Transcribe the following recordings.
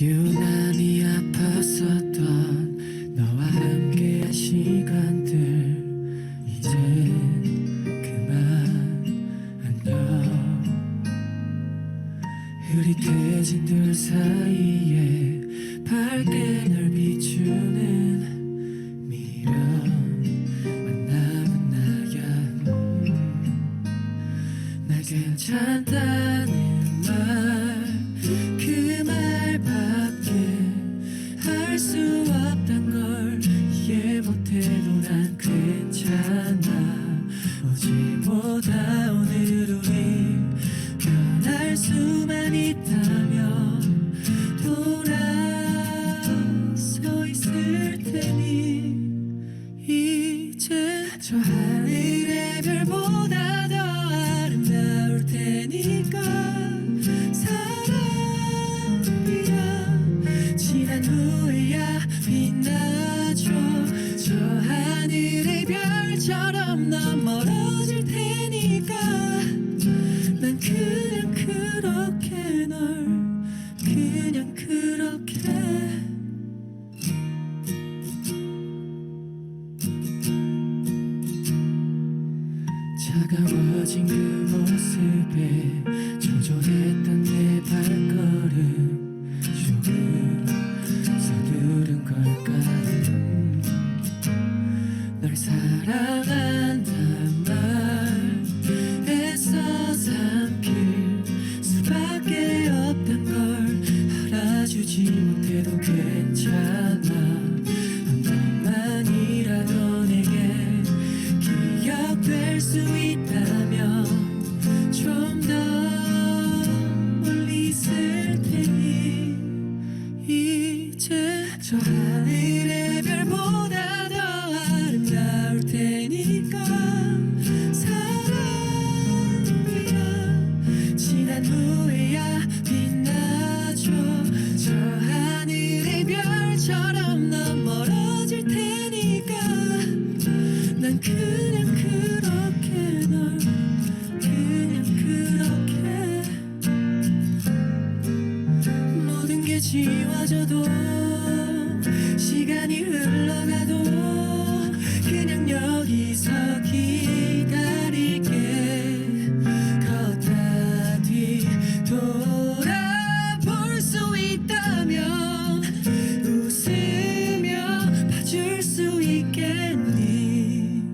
유난히 아팠었던 너와 함께한 시간들. 이제 그만 안녕. 흐릿해진 둘 사이에 밝게 널 비추는 미련 만남은 나야 날 괜찮다는 말 돌아서 있을 테니 이제 저 하늘의 별보다 더 아름다울 테니까 차가워진 그 모습에 초조했던 내 발걸음. 조금 서두른 걸까 음, 널 사랑한단 말 애써 삼킬 수밖에 없단 걸 알아주지 못해도 괜 저 하늘의 별보다 더 아름다울 테니까 사랑이야 지난 후에야 빛나줘. 저 하늘의 별처럼 넌 멀어질 테니까. 난그 지워져도 시간이 흘러가도 그냥 여기서 기다릴게. 걷다 뒤 돌아볼 수 있다면 웃으며 봐줄 수 있겠니?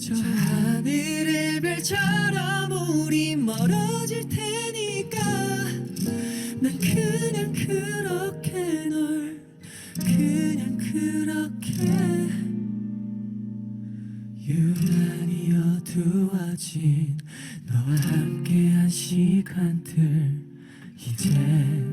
저 하늘의 별처럼 우리 멀어질 테니까 난 그냥 그렇게 널 그냥 그렇게 유난히 어두워진 너와 함께한 시간들 이제